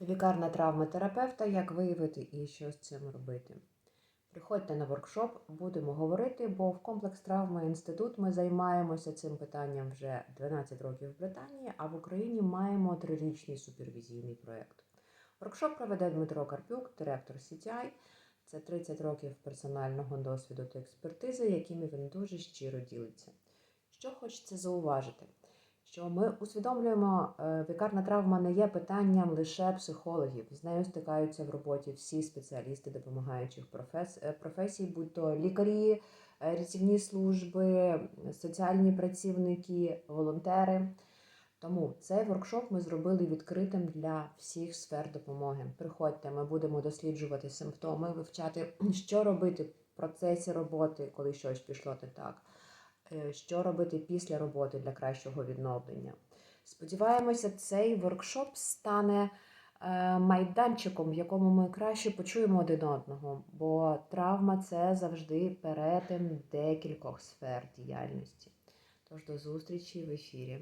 Лікарна травматерапевта, як виявити і що з цим робити. Приходьте на воркшоп, будемо говорити, бо в комплекс травми інститут ми займаємося цим питанням вже 12 років в Британії, а в Україні маємо трирічний супервізійний проєкт. Воркшоп проведе Дмитро Карпюк, директор CTI. Це 30 років персонального досвіду та експертизи, якими він дуже щиро ділиться. Що хочеться зауважити? Що ми усвідомлюємо, е, лікарна травма не є питанням лише психологів. З нею стикаються в роботі всі спеціалісти допомагаючих е, професій, будь то лікарі, е, рятівні служби, соціальні працівники, волонтери. Тому цей воркшоп ми зробили відкритим для всіх сфер допомоги. Приходьте, ми будемо досліджувати симптоми, вивчати, що робити в процесі роботи, коли щось пішло не так, що робити після роботи для кращого відновлення. Сподіваємося, цей воркшоп стане е, майданчиком, в якому ми краще почуємо один одного, бо травма це завжди перетин декількох сфер діяльності. Тож до зустрічі в ефірі.